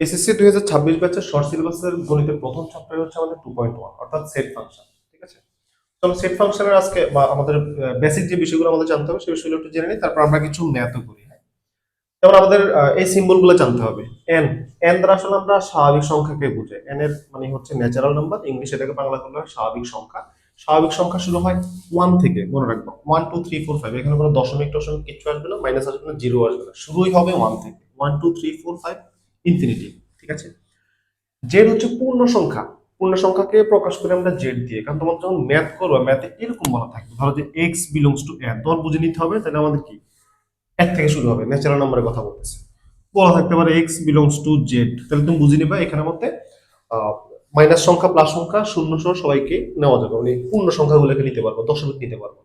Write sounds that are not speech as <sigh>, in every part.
SSC দুই হাজার ছাব্বিশ ব্যাচের শর্ট সিলেবাসের গণিতের প্রথম চ্যাপ্টার হচ্ছে আমাদের টু পয়েন্ট ওয়ান অর্থাৎ সেট ফাংশন ঠিক আছে? চলো সেট ফাংশনের আজকে বা আমাদের বেসিক যে বিষয়গুলো আমাদের জানতে হবে, সেই বিষয়গুলো একটু জেনে নিই, তারপর আমরা কিছু ম্যাথও করি হ্যাঁ? যেমন আমাদের এই সিম্বলগুলো জানতে হবে। এন এন দ্বারা আসলে আমরা স্বাভাবিক সংখ্যাকে বুঝে। এন এর মানে হচ্ছে ন্যাচারাল নাম্বার ইংলিশ এটাকে বাংলা করলে স্বাভাবিক সংখ্যা। স্বাভাবিক সংখ্যা শুরু হয় ওয়ান থেকে, মনে রাখব one two three four five এখানে কোনো দশমিক টশমিক কিছু আসবে না মাইনাস আসবে না জিরো আসবে না। শুরুই হবে ওয়ান থেকে one two three four five infinity ঠিক আছে? জেড হচ্ছে পূর্ণ সংখ্যা। পূর্ণ সংখ্যাকে প্রকাশ করে আমরা জেড দিয়ে, কারণ তোমার যখন ম্যাথ করবে ম্যাথে এরকম বলা থাকবে। ধরো যে এক্স বিলংস টু এন তোমার বুঝে নিতে হবে, তাহলে আমাদের কি? এক থেকে শুরু হবে ন্যাচারাল নাম্বারের কথা বলতেছে। বলা থাকতে পারে এক্স বিলংস টু জেড তাহলে তুমি বুঝে নিবা এখানের মধ্যে মাইনাস সংখ্যা প্লাস সংখ্যা শূন্য সহ সবাইকে নেওয়া যাবে। মানে পূর্ণ সংখ্যাগুলোকে নিতে পারব, দশমিক নিতে পারব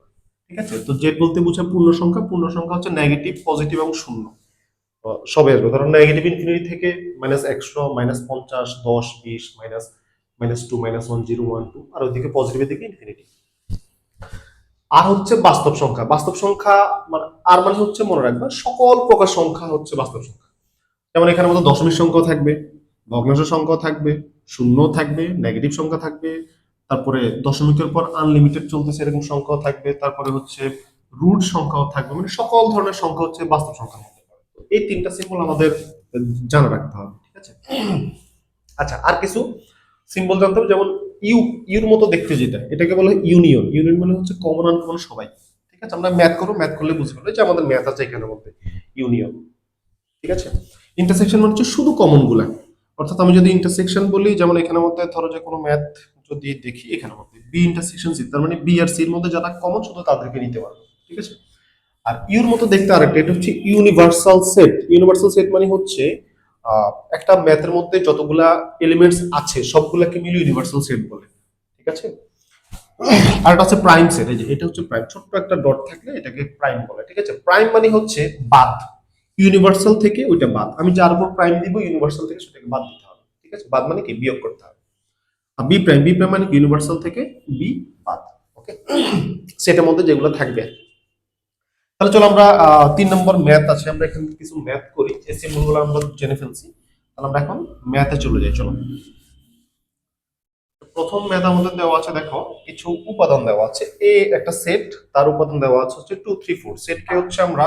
ঠিক আছে? তো জেড বলতে বোঝায় পূর্ণ সংখ্যা পূর্ণ সংখ্যা হচ্ছে নেগেটিভ পজিটিভ এবং শূন্য। সবই আসবে। ধরো নেগেটিভ ইনফিনিটি থেকে মাইনাস একশো মাইনাস পঞ্চাশ, দশ, বিশ minus minus two minus one zero one two আর ওইদিকে পজিটিভের দিকে ইনফিনিটি আর হচ্ছে বাস্তব সংখ্যা। বাস্তব সংখ্যা মানে আর মানে হচ্ছে মনে রাখবা, সকল প্রকার সংখ্যা হচ্ছে বাস্তব সংখ্যা। যেমন এখানে মতো দশমিক সংখ্যা থাকবে ভগ্নাংশ সংখ্যা থাকবে, শূন্য থাকবে নেগেটিভ সংখ্যা থাকবে, তারপরে দশমিকের পর আনলিমিটেড চলতেছে এরকম সংখ্যাও থাকবে, তারপরে হচ্ছে রুট সংখ্যাও থাকবে মানে সকল ধরনের সংখ্যা হচ্ছে বাস্তব সংখ্যা এই তিনটা সিম্বল আমাদের জানা রাখতে হবে, ঠিক আছে? আচ্ছা আর কিছু সিম্বল জানতে হবে, যেমন ইউ, ইউর মতো দেখতে যেটা, এটাকে বলা ইউনিয়ন ইউনিয়ন মানে হচ্ছে কমন আনকমন সবাই, ঠিক আছে? আমরা ম্যাথ করব ম্যাথ করলে বুঝতে পারব যে আমাদের ম্যাথ আছে এখানের মধ্যে ইউনিয়ন ঠিক আছে? ইন্টারসেকশন মানে হচ্ছে শুধু কমনগুলা। অর্থাৎ আমি যদি ইন্টারসেকশন বলি, যেমন এখানের মধ্যে ধরো যে কোনো ম্যাথ যদি দেখি, এখানের মধ্যে বি ইন্টারসেকশন সি তার মানে বি আর সির মধ্যে যারা কমন শুধু তাদেরকে নিতে পারব, ঠিক আছে? আর ইউর মতো দেখতে আরেকটা, এটা হচ্ছে ইউনিভার্সাল সেট ইউনিভার্সাল সেট মানে হচ্ছে একটা ম্যাথের মধ্যে যতগুলা এলিমেন্টস আছে, সবগুলাকে মিলে ইউনিভার্সাল সেট বলে। ঠিক আছে? আর এটা হচ্ছে প্রাইম সেট এই যে, এটা হচ্ছে প্রাইম ছোট্ট একটা ডট থাকলে এটাকে প্রাইম বলে। ঠিক আছে? প্রাইম মানে হচ্ছে বাদ। ইউনিভার্সাল থেকে ওইটা বাদ। আমি যার উপর প্রাইম দিব ইউনিভার্সাল থেকে সেটাকে বাদ দিতে হবে। ঠিক আছে? বাদ মানে কি? বিয়োগ করতে হবে। আর বি প্রাইম বি প্রাইম মানে ইউনিভার্সাল থেকে বি বাদ। ওকে সেটার <clears throat> মধ্যে যেগুলো থাকবে আর কি। তাহলে চলো আমরা তিন নম্বর ম্যাথ আছে, আমরা এখানে কিছু ম্যাথ করি। এই সিম্বলগুলো আমরা জেনে ফেলছি। তাহলে আমরা এখন ম্যাথে চলে যাই, চলো। প্রথম ম্যাথ আমাদের দেওয়া আছে, দেখো, কিছু উপাদান দেওয়া আছে। এ একটা সেট তার উপাদান দেওয়া আছে হচ্ছে টু থ্রি ফোর সেটকে হচ্ছে আমরা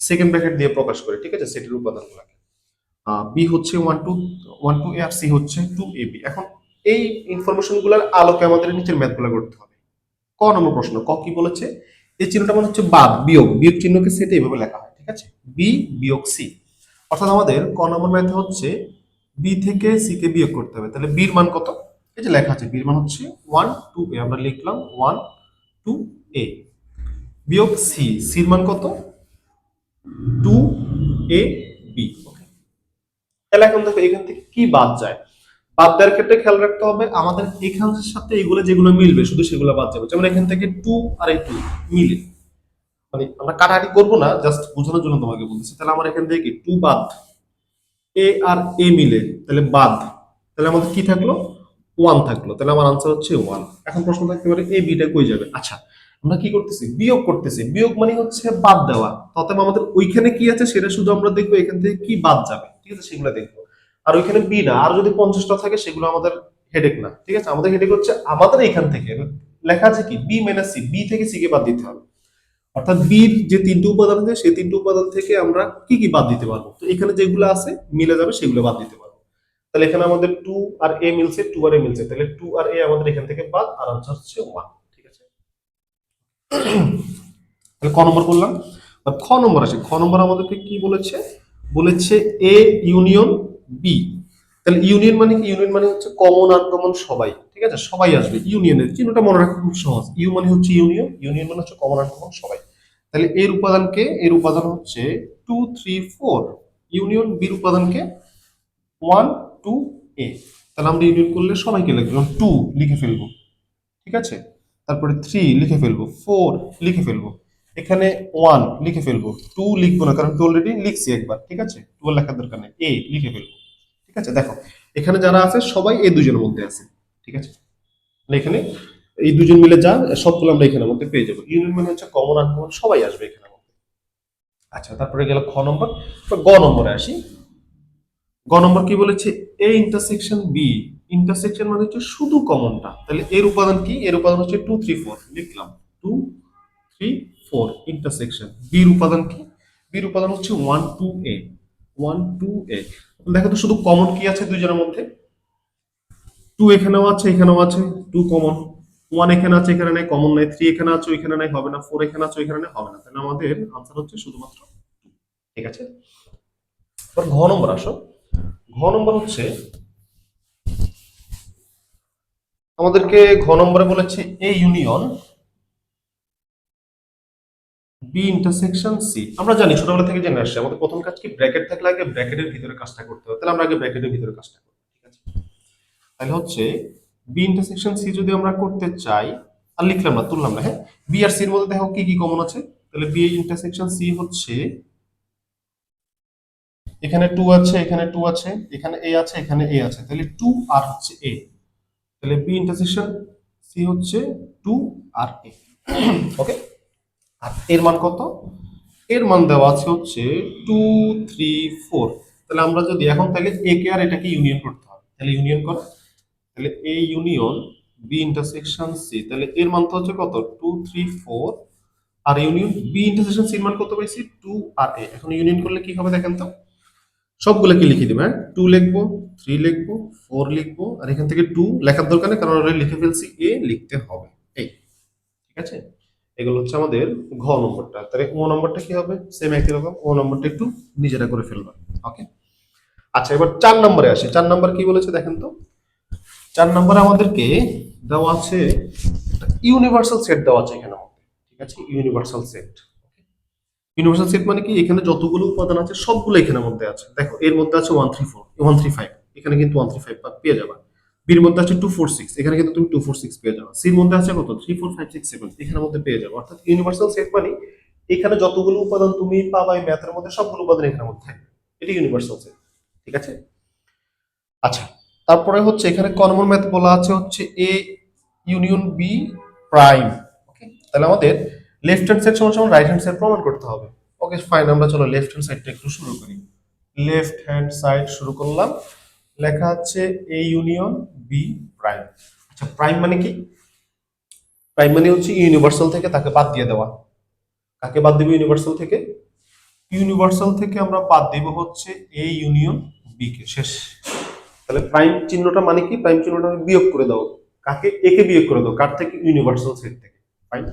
সেকেন্ড ব্র্যাকেট দিয়ে প্রকাশ করি, ঠিক আছে? সেটের উপাদানগুলোকে। বি হচ্ছে one two one two A R C হচ্ছে টু এ বি এখন এই ইনফরমেশনগুলোর আলোকে আমাদের নিচের ম্যাথগুলো করতে হবে। ক নম্বর প্রশ্ন, ক কি বলেছে? এই চিহ্নটা মানে হচ্ছে বাদ বিয়োগ। বিয়োগ চিহ্নকে সেটে এইভাবে লেখা হয়, ঠিক আছে? বি বিয়োগ সি অর্থাৎ আমাদের ক নম্বর ম্যাথে হচ্ছে বি থেকে সি কে বিয়োগ করতে হবে। তাহলে বির মান কত? এই যে লেখা আছে বির মান হচ্ছে ওয়ান টু এ আমরা লিখলাম ওয়ান টু এ বিয়োগ সি সির মান কত? টু এ বি ওকে তাহলে এখন দেখো এখান থেকে কি বাদ যায়? বাদ দেওয়ার ক্ষেত্রে খেয়াল রাখতে হবে, আমাদের এখানের সাথে এগুলো যেগুলো মিলবে, শুধু সেগুলো বাদ যাবে। যেমন এখান থেকে টু আর এই টু মিলে। মানে আমরা কাটাকাটি করব না জাস্ট বোঝানোর জন্য তোমাকে বলতেছি। তাহলে আমার এখান থেকে টু বাদ। এ আর এ মিলে, তাহলে বাদ। তাহলে আমাদের কি থাকল? ওয়ান থাকল। তাহলে আমার আনসার হচ্ছে ওয়ান। এখন প্রশ্ন থাকতে পারে, এ বিটা কই যাবে? আচ্ছা আমরা কি করতেছি? বিয়োগ করতেছি। বিয়োগ মানে হচ্ছে বাদ দেওয়া। তবে আমাদের ওইখানে কি আছে সেটা শুধু আমরা দেখব, এখান থেকে কি বাদ যাবে? ঠিক আছে, সেগুলো দেখব। আর ওইখানে বি না। আর যদি পঞ্চাশটা থাকে, সেগুলো আমাদের হেডেক না। ঠিক আছে? আমাদের হেডেক হচ্ছে আমাদের এখান থেকে লেখা আছে কি? বি মাইনাস সি বি থেকে সি কে বাদ দিতে হবে। অর্থাৎ বির যে তিনটে উপাদান আছে, সেই তিনটে উপাদান থেকে আমরা কি কি বাদ দিতে পারব? তো এখানে যেগুলো আছে, মিলে যাবে, সেগুলো বাদ দিতে পারব। তাহলে এখানে আমাদের টু আর এ মিলছে টু আর এ মিলছে। তাহলে টু আর এ আমাদের এখান থেকে বাদ, আর আনসার হচ্ছে ওয়ান ঠিক আছে? <clears throat> তাহলে ক নম্বর আর খ নম্বর আছে। খ নম্বর আমাদেরকে কি বলেছে? বলেছে এ ইউনিয়ন বি তাহলে ইউনিয়ন মানে কি? ইউনিয়ন মানে হচ্ছে কমন আনকমন সবাই। ঠিক আছে? সবাই আসবে। ইউনিয়নের চিহ্নটা মনে রাখা খুব সহজ। ইউ মানে হচ্ছে ইউনিয়ন ইউনিয়ন মানে হচ্ছে কমন আনকমন সবাই। তাহলে এর উপাদানকে এর উপাদান হচ্ছে টু থ্রি ফোর ইউনিয়ন বির উপাদানকে ওয়ান টু এ তাহলে আমরা ইউনিয়ন করলে সবাইকে লিখব। টু লিখে ফেলব। ঠিক আছে? তারপরে থ্রি লিখে ফেলব। ফোর লিখে ফেলব। এখানে ওয়ান লিখে ফেলব। টু লিখব না, কারণ টু অলরেডি লিখছি একবার। ঠিক আছে? টু লেখার দরকার নেই। এ লিখে ফেলব। ঠিক আছে? দেখো, এখানে যারা আছে, সবাই এই দুজনের মধ্যে আছে, ঠিক আছে? তাহলে এখানে এই দুজন মিলে যা, সবগুলো আমরা এখানের মধ্যে পেয়ে যাব। ইউনিয়ন মানে হচ্ছে কমন আনকমন সবাই আসবে মধ্যে। আচ্ছা তারপরে গেল খ নম্বর। গ নম্বরে আসি। গ নম্বর কি বলেছে? এ ইন্টারসেকশন বি ইন্টারসেকশন মানে হচ্ছে শুধু কমনটা তাহলে এর উপাদান কি? এর উপাদান হচ্ছে টু থ্রি ফোর লিখলাম টু থ্রি ফোর ইন্টারসেকশন বির উপাদান কি? বির উপাদান হচ্ছে one two A one two A দেখো তো শুধু কমন কি আছে দুইজনের মধ্যে? টু এখানেও আছে এখানেও আছে। টু কমন ওয়ান এখানে আছে, এখানে নাই। কমন নাই। থ্রি এখানে আছে, ওইখানে নাই। হবে না। ফোর এখানে আছে, ওইখানে হবে না। তাহলে আমাদের আনসার হচ্ছে শুধুমাত্র ঠিক আছে? এবার ঘ নম্বর আসো। ঘ নম্বর হচ্ছে, আমাদেরকে ঘ নম্বরে বলেছে A union B intersection C আমরা জানি ছোটবেলা থেকে জেনে আসছি, আমাদের প্রথম কাজ কি? ব্র্যাকেট থাকলে আগে ব্র্যাকেটের ভিতরে কাজটা করতে হবে। তাহলে আমরা আগে ব্র্যাকেটের ভিতরে কাজটা করব ঠিক আছে? তাহলে হচ্ছে বি ইন্টারসেকশন সি যদি আমরা করতে চাই, আর লিখলাম না, তুললাম না হ্যাঁ? বি আর সির মধ্যে দেখো কি কি কমন আছে? তাহলে বি ইন্টারসেকশন সি হচ্ছে, এখানে টু আছে, এখানে টু আছে, এখানে এ আছে, এখানে এ আছে। তাহলে টু আর হচ্ছে এ তাহলে বি ইন্টারসেকশন সি হচ্ছে টু আর এ ওকে <clears throat> আর এর মান কত? এর মান দেওয়া আছে হচ্ছে টু থ্রি ফোর তাহলে আমরা যদি এখন তাহলে এ কে আর এটাকে ইউনিয়ন করতে হবে। তাহলে ইউনিয়ন কর। তাহলে A union B intersection C তাহলে এর মান তো হচ্ছে কত? টু থ্রি ফোর আর ইউনিয়ন বি ইন্টারসেকশন সির মান কত পাইছি? টু আর এ এখন ইউনিয়ন করলে কি হবে দেখেন তো? সবগুলো কি লিখে দিবে হ্যাঁ? টু লিখব থ্রি লিখব ফোর লিখব। আর এখান থেকে টু লেখার দরকার নেই, কারণ লিখে ফেলছি এ লিখতে হবে। এই। ঠিক আছে? এগুলো হচ্ছে আমাদের ঘ নম্বরটা। তাহলে ও নম্বরটা কি হবে? সেম একই রকম। ও নম্বরটা একটু নিজেরা করে ফেলবা। ওকে আচ্ছা এবার চার নম্বরে আসি। চার নম্বর কি বলেছে দেখেন তো? চার নম্বরে আমাদেরকে দেওয়া আছে ইউনিভার্সাল সেট দেওয়া আছে এখানে ঠিক আছে? ইউনিভার্সাল সেট ইউনিভার্সাল সেট মানে কি? এখানে যতগুলো উপাদান আছে, সবগুলো এখানের মধ্যে আছে। দেখো, এর মধ্যে আছে one three four one three five এখানে কিন্তু ওয়ান থ্রি ফাইভ পেয়ে যাবা। বির মধ্যে আছে টু ফোর সিক্স এখানে কিন্তু তুমি টু ফোর সিক্স পেয়ে যাবে। সির মধ্যে আছে কত? Three four five six seven এখানের মধ্যে পেয়ে যাবে। অর্থাৎ ইউনিভার্সাল সেট মানে এখানে যতগুলো উপাদান তুমি পাবা এই ম্যাথের মধ্যে সবগুলো উপাদান এখানের মধ্যে থাকবে। এটি ইউনিভার্সাল সেট ঠিক আছে? আচ্ছা তারপরে হচ্ছে এখানে কমন ম্যাথ বলা আছে হচ্ছে A union B prime okay তাহলে আমাদের লেফট হ্যান্ড সাইড সমান সমান রাইট হ্যান্ড সাইড প্রমাণ করতে হবে। ওকে ফাইন আমরা চলো লেফট হ্যান্ড সাইডটা একটু শুরু করি। লেফট হ্যান্ড সাইড শুরু করলাম। লেখা আছে এ ইউনিয়ন বি প্রাইম আচ্ছা প্রাইম মানে কি? প্রাইম মানে হচ্ছে ইউনিভার্সাল থেকে তাকে বাদ দিয়ে দেওয়া। কাকে বাদ দিব ইউনিভার্সাল থেকে? ইউনিভার্সাল থেকে আমরা বাদ দিব হচ্ছে এ ইউনিয়ন বি কে। শেষ। তাহলে প্রাইম চিহ্নটা মানে কি? প্রাইম চিহ্নটা আমি বিয়োগ করে দাও কাকে? একে বিয়োগ করে দাও কার থেকে? ইউনিভার্সাল সেট থেকে। ফাইন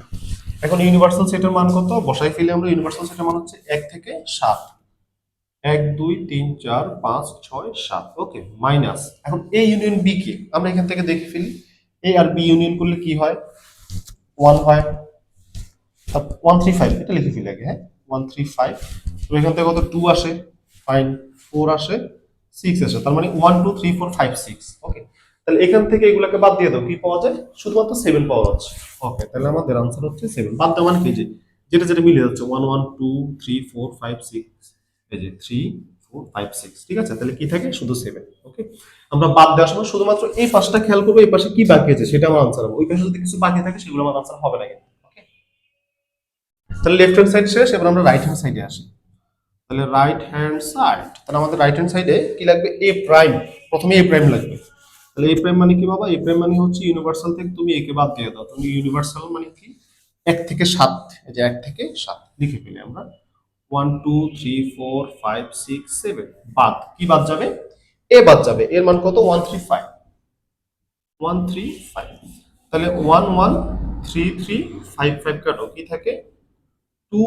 এখন ইউনিভার্সাল সেটের মান কত? বসাই ফেলে আমরা। ইউনিভার্সাল সেটের মান হচ্ছে এক থেকে সাত। এক, দুই, তিন, চার, পাঁচ, ছয়, সাত, ওকে, মাইনাস। এখন এ ইউনিয়ন বি কে আমরা এখান থেকে দেখে ফেলি। এ আর বি ইউনিয়ন করলে কি হয়? ওয়ান হয়। ওয়ান থ্রি ফাইভ এটা লিখে ফেলি আগে হ্যাঁ? ওয়ান থ্রি ফাইভ তো এখান থেকে কত? টু আসে। ফাইন ফোর আসে। সিক্স আসে। তার মানে one two three four five six okay তাহলে এখান থেকে এগুলোকে বাদ দিয়ে দাও। কি পাওয়া যায়? শুধুমাত্র সেভেন পাওয়া যাচ্ছে। ওকে তাহলে আমাদের আনসার হচ্ছে সেভেন বাদ দেওয়া মানে কি? যেটা যেটা মিলে যাচ্ছে। One one two three four five six এই যে থ্রি ফোর ফাইভ সিক্স ঠিক আছে? তাহলে কি থাকে? শুধু সেভেন ওকে আমরা বাদ দেওয়ার সময় শুধুমাত্র এই পাশটা খেয়াল করব, এই পাশে কি বাকি আছে সেটা আমার আনসার হবে। ওই পাশে যদি কিছু বাকি থাকে, সেগুলো আমার আনসার হবে না ওকে তাহলে লেফট হ্যান্ড সাইড শেষ, এবার আমরা রাইট হ্যান্ড সাইডে আসি। তাহলে রাইট হ্যান্ড সাইড তাহলে আমাদের রাইট হ্যান্ড সাইডে কি লাগবে? এ প্রাইম প্রথমে এ প্রাইম লাগবে। তাহলে এ প্রাইম মানে কি বাবা? এ প্রাইম মানে হচ্ছে ইউনিভার্সাল থেকে তুমি একে বাদ দিয়ে দাও। তুমি ইউনিভার্সাল মানে কি? এক থেকে সাত, এই যে এক থেকে সাত, লিখে ফেলি আমরা। One two three four five six seven বাদ। কি বাদ যাবে? এ বাদ যাবে। এর মান কত? One three five one three five তাহলে one one three three five five কাটো কি থাকে টু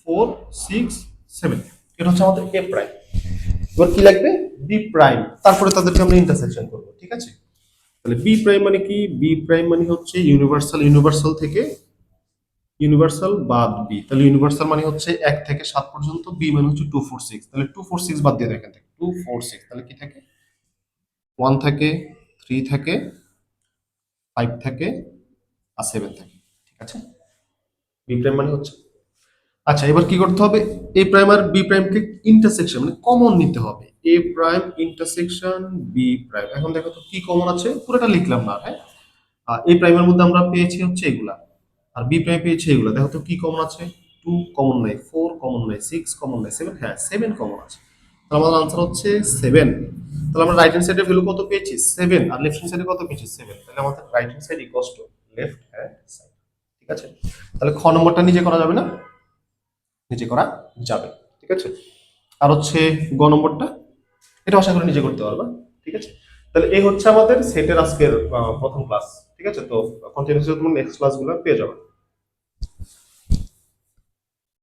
ফোর সিক্স সেভেন এটা হচ্ছে আমাদের এ প্রাইম এবার কি লাগবে? বি প্রাইম তারপরে তাদেরকে আমরা ইন্টারসেকশন করব ঠিক আছে? তাহলে বি প্রাইম মানে কি? বি প্রাইম মানে হচ্ছে ইউনিভার্সাল ইউনিভার্সাল থেকে ইউনিভার্সাল বাদ বি তাহলে ইউনিভার্সাল মানে হচ্ছে এক থেকে সাত পর্যন্ত বি মানে হচ্ছে টু ফোর সিক্স তাহলে টু ফোর সিক্স বাদ দিয়ে দেখেন টু ফোর সিক্স তাহলে কি থাকে? ওয়ান থাকে থ্রি থাকে ফাইভ থাকে আর সেভেন থাকে, ঠিক আছে? বি প্রাইম মানে হচ্ছে। আচ্ছা এবার কি করতে হবে? এ প্রাইম আর বি প্রাইমকে ইন্টারসেকশন মানে কমন নিতে হবে। A prime intersection B prime এখন দেখো তো কি কমন আছে? পুরোটা লিখলাম না হ্যাঁ? এ প্রাইমের মধ্যে আমরা পেয়েছি হচ্ছে এগুলা। আর বি প্রাইম পেয়েছি এগুলা। দেখো তো কি কমন আছে? টু কমন নাই ফোর কমন নাই সিক্স কমন নাই সেভেন হ্যাঁ সেভেন কমন আছে। তাহলে আমাদের আনসার হচ্ছে সেভেন তাহলে আমরা রাইট হ্যান্ড সাইডের ভ্যালু কত পেয়েছি? সেভেন আর লেফট হ্যান্ড সাইডে কত পেয়েছি? সেভেন তাহলে আমাদের right hand side equals to left hand side ঠিক আছে? তাহলে খ নম্বরটা নিজে করা যাবে না? নিজে করা যাবে। ঠিক আছে? আর হচ্ছে গ নম্বরটা? এটা আশা করি নিজে করতে পারবা। ঠিক আছে? তাহলে এই হচ্ছে আমাদের সেটের আজকের প্রথম ক্লাস ঠিক আছে? তো কন্টিনিউসলি তোমরা নেক্সট ক্লাসগুলো পেয়ে যাবে।